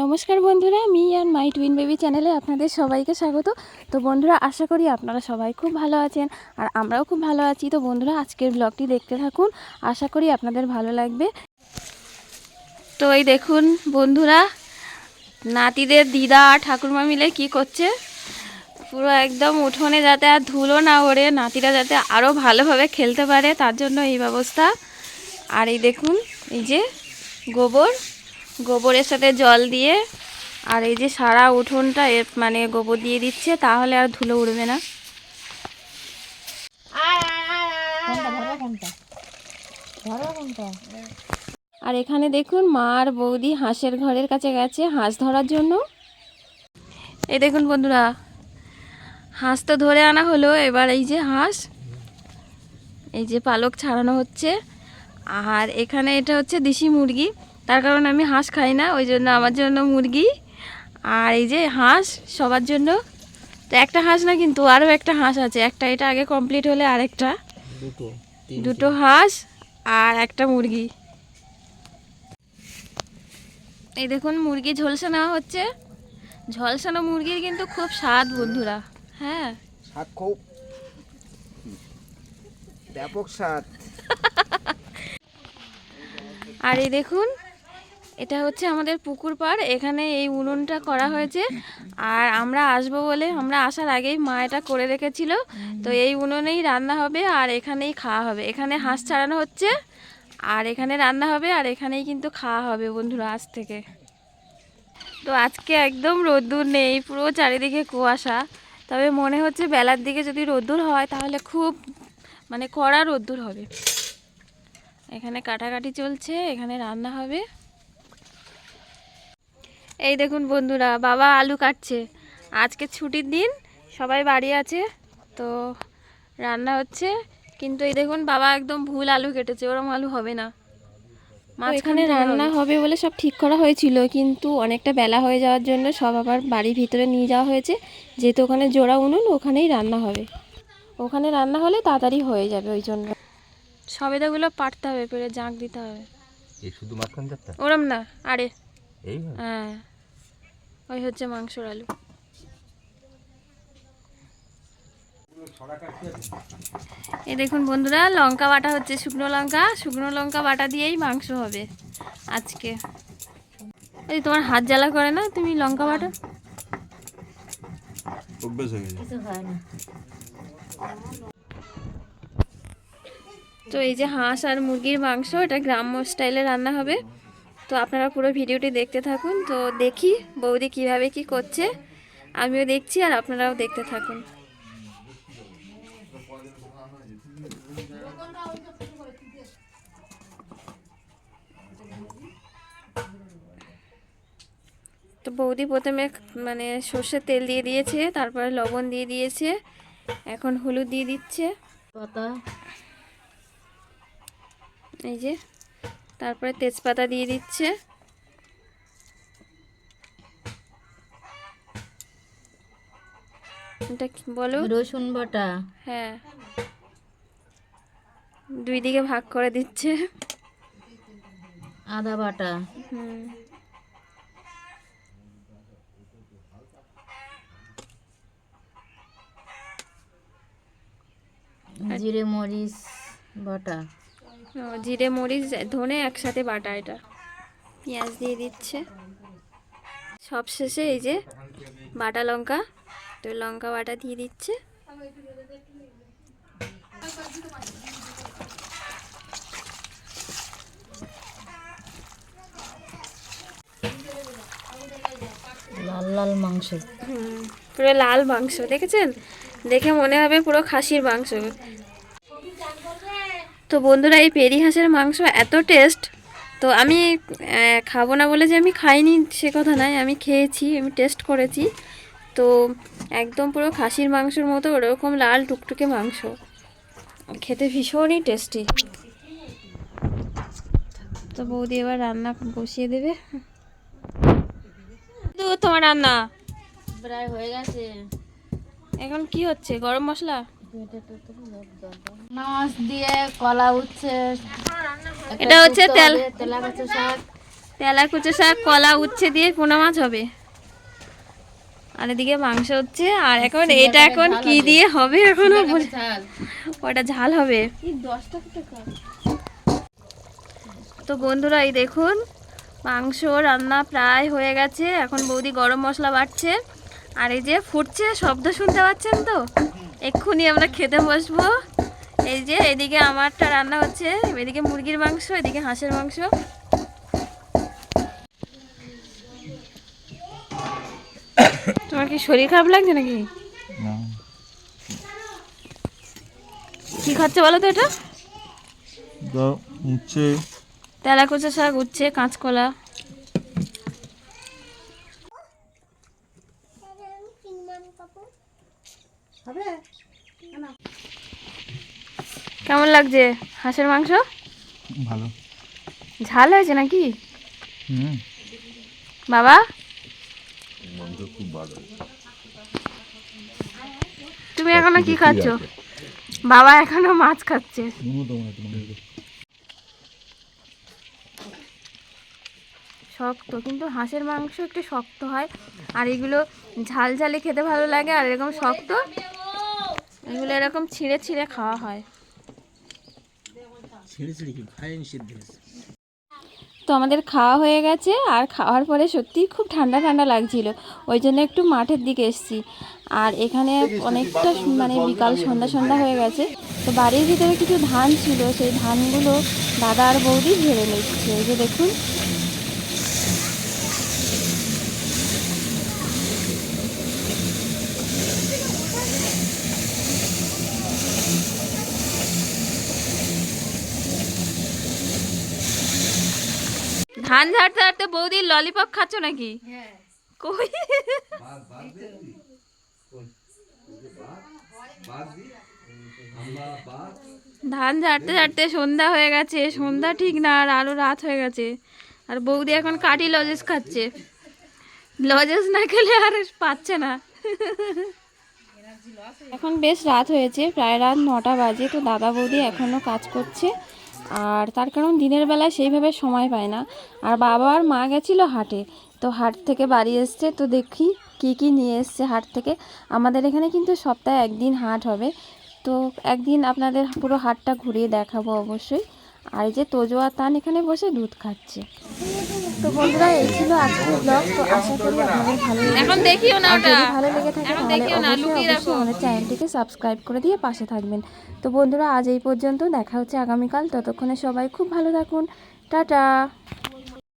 নমস্কার বন্ধুরা, মি আর মাই টুইন বেবি চ্যানেলে আপনাদের সবাইকে স্বাগত। তো বন্ধুরা, আশা করি আপনারা সবাই খুব ভালো আছেন আর আমরাও খুব ভালো আছি। তো বন্ধুরা, আজকের ব্লগটি দেখতে থাকুন। আশা করি আপনাদের ভালো লাগবে। তো এই দেখুন বন্ধুরা, নাতিদের দিদা আর ঠাকুরমা মিলে কি করছে? পুরো একদম উঠোনে যাতে আর ধুলো না ওড়ে, নাতিরা যাতে আরও ভালোভাবে খেলতে পারে, তার জন্য এই ব্যবস্থা। আর এই দেখুন, এই যে গোবর, গোবরের সাথে জল দিয়ে, আর এই যে সারা উঠোনটা মানে গোবর দিয়ে দিচ্ছে, তাহলে আর ধুলো উড়বে না। আর এখানে দেখুন, মা আর বৌদি হাঁসের ঘরের কাছে গেছে হাঁস ধরার জন্য। এই দেখুন বন্ধুরা হাঁস তো ধরে আনা হলো। এবার এই যে হাঁস এই যে পালক ছাড়ানো হচ্ছে। আর এখানে এটা হচ্ছে দেশি মুরগি। তার কারণ আমি হাঁস খাই না ওই জন্য আমার জন্য মুরগি। আর এই যে হাঁস সবার জন্য তো একটা হাঁস না কিন্তু আরও একটা হাঁস আছে। একটা এটা আগে কমপ্লিট হলে আরেকটা। দুটো দুটো হাঁস আর একটা মুরগি। এই দেখুন মুরগি ঝলসে নেওয়া হচ্ছে। ঝলসানো মুরগির কিন্তু খুব স্বাদ বন্ধুরা। হ্যাঁ। স্বাদ খুব। ব্যাপক স্বাদ। আর এই দেখুন এটা হচ্ছে আমাদের পুকুর পাড় এখানে এই উনুনটা করা হয়েছে। আর আমরা আসব বলে আমরা আসার আগেই মা এটা করে রেখেছিল। তো এই উনুনেই রান্না হবে আর এখানেই খাওয়া হবে। এখানে হাঁস ছাড়ানো হচ্ছে আর এখানে রান্না হবে আর এখানেই কিন্তু খাওয়া হবে বন্ধুরা আজ থেকে। তো আজকে একদম রোদ্দুর নেই পুরো চারিদিকে কুয়াশা। তবে মনে হচ্ছে বেলার দিকে যদি রোদ্দুর হয়, তাহলে খুব মানে কড়া রোদ্দুর হবে। এখানে কাটাকাটি চলছে, এখানে রান্না হবে। এই দেখুন বন্ধুরা, বাবা আলু কাটছে। আজকে ছুটির দিন, সবাই বাড়ি আছে, তো রান্না হচ্ছে। কিন্তু এই দেখুন, বাবা একদম ভুল আলু কেটেছে, ওরম আলু হবে না। মাঝখানে রান্না হবে। বলে সব ঠিক করা হয়েছিল কিন্তু অনেকটা বেলা হয়ে যাওয়ার জন্য সব আবার বাড়ির ভিতরে নিয়ে যাওয়া হয়েছে। যেহেতু ওখানে জোড়া উনুন ওখানেই রান্না হবে। ওখানে রান্না হলে তাড়াতাড়ি হয়ে যাবে ওই জন্য। সবেদাগুলো পাটতে হবে পেরে জাঁক দিতে হবে। এই শুধু মাখন ওরম না আরে। এই হ্যাঁ। ওই হচ্ছে মাংসর আলু। এই দেখুন বন্ধুরা লঙ্কা বাটা হচ্ছে শুকনো লঙ্কা। শুকনো লঙ্কা বাটা দিয়েই মাংস হবে আজকে। এই তোমার হাত জ্বালা করে না তুমি লঙ্কা বাটা? তো এই যে হাঁস আর মুরগির মাংস এটা গ্রাম্য স্টাইলে রান্না হবে। তো আপনারা পুরো ভিডিওটি দেখতে থাকুন। তো দেখি বৌদি কীভাবে কি করছে। আমিও দেখছি আর আপনারাও দেখতে থাকুন। তো বৌদি প্রথমে মানে সর্ষের তেল দিয়ে দিয়েছে তারপরে লবণ দিয়ে দিয়েছে এখন হলুদ দিয়ে দিচ্ছে। পাতা। এই যে তারপরে তেজপাতা দিয়ে দিচ্ছে। এটা কি বলো? রসুন বাটা। হ্যাঁ। দুই দিকে ভাগ করে দিচ্ছে। আদা বাটা। হুম। জিরে মরিচ বাটা। জিরে মরিচ ধনে একসাথে বাটা এটা। পেঁয়াজ দিয়ে দিচ্ছে। সব শেষে এই যে বাটা লঙ্কা তো লঙ্কা বাটা দিয়ে দিচ্ছে। লাল মাংস। পুরো লাল মাংস, দেখেছেন? দেখে মনে হবে পুরো খাসির মাংস। তো বন্ধুরা, এই পেরি হাঁসের মাংস এত টেস্ট তো আমি খাব না বলে যে আমি খাইনি, সে কথা নয়, আমি খেয়েছি, আমি টেস্ট করেছি। তো একদম পুরো খাসির মাংসের মতো, ওরকম লাল টুকটুকে মাংস। খেতে ভীষণই টেস্টি তো বৌদি এবার রান্না বসিয়ে দেবে। তোমার রান্না? প্রায় হয়ে গেছে। এখন কি হচ্ছে? গরম মশলা? মাছ দিয়ে কলা উচ্ছে এটা হচ্ছে তেল- তেলা শাক। তেলা কুচো শাক কলা উচ্ছে দিয়ে পোনা মাছ হবে। আর এদিকে মাংস হচ্ছে আর এখন এটা এখন কি দিয়ে হবে এখনও ওটা ঝাল হবে। তো বন্ধুরা এই দেখুন মাংস রান্না প্রায় হয়ে গেছে। এখন বৌদি গরম মশলা বাটছে আর এই যে ফুটছে শব্দ শুনতে পাচ্ছেন তো? এক্ষুনি আমরা খেতে বসবো। এই যে এদিকে আমারটা রান্না হচ্ছে এদিকে মুরগির মাংস এদিকে হাঁসের মাংস। তোমার কি শরীর খারাপ লাগছে নাকি? কি খাচ্ছে বলো তো এটা? উচ্ছে তেলা কুচা শাক উচ্ছে কাঁচকলা। কেমন লাগছে? হাঁসের মাংস? ভালো। ঝাল হয়েছে নাকি? বাবা? তুমি এখনও কি খাচ্ছ? বাবা এখনও মাছ খাচ্ছে। শক্ত কিন্তু হাঁসের মাংস একটু শক্ত হয়। আর এগুলো ঝাল ঝালে খেতে ভালো লাগে আর এরকম শক্ত এগুলো এরকম ছিঁড়ে ছিঁড়ে খাওয়া হয়। তো আমাদের খাওয়া হয়ে গেছে আর খাওয়ার পরে সত্যিই খুব ঠান্ডা ঠান্ডা লাগছিল ওই জন্য একটু মাঠের দিকে এসেছি। আর এখানে অনেকটা মানে বিকাল সন্ধ্যা সন্ধ্যা হয়ে গেছে। তো বাড়ির ভিতরে কিছু ধান ছিল সেই ধানগুলো দাদা আর বৌদি ঝেড়ে নিচ্ছে। এই যে দেখুন ধান ঝাড়তে ঝাড়তে বৌদি ললিপপ খাচ্ছ নাকি? কই? ধান ঝাড়তে ঝাড়তে সন্ধ্যা হয়ে গেছে। সন্ধ্যা ঠিক না আর আরও রাত হয়ে গেছে। আর বৌদি এখন কাঠি লজেস খাচ্ছে। লজেস না খেলে আর পাচ্ছে না। এখন বেশ রাত হয়েছে প্রায় রাত নটা বাজে। তো দাদা বৌদি এখনও কাজ করছে। আর তার কারণ দিনের বেলায় সেইভাবে সময় পায় না। আর বাবা আর মা গেছিল হাটে, তো হাট থেকে বাড়ি এসছে, তো দেখি কি কি নিয়ে এসছে হাট থেকে। আমাদের এখানে কিন্তু সপ্তাহে একদিন হাট হবে, তো একদিন আপনাদের পুরো হাটটা ঘুরিয়ে দেখাবো অবশ্যই। আর এই যে তোজো আর তান এখানে বসে দুধ খাচ্ছে। তো বন্ধুরা এই ছিল আজকের ব্লগ তো আশা করি আপনাদের ভালো লেগেছে। এখন দেখিও না ওটা। ভালো লেগে থাকে তাহলে অবশ্যই অবশ্যই আমাদের চ্যানেলটিকে সাবস্ক্রাইব করে দিয়ে পাশে থাকবেন। তো বন্ধুরা আজ এই পর্যন্ত দেখা হচ্ছে আগামীকাল। ততক্ষণে সবাই খুব ভালো থাকুন। টাটা!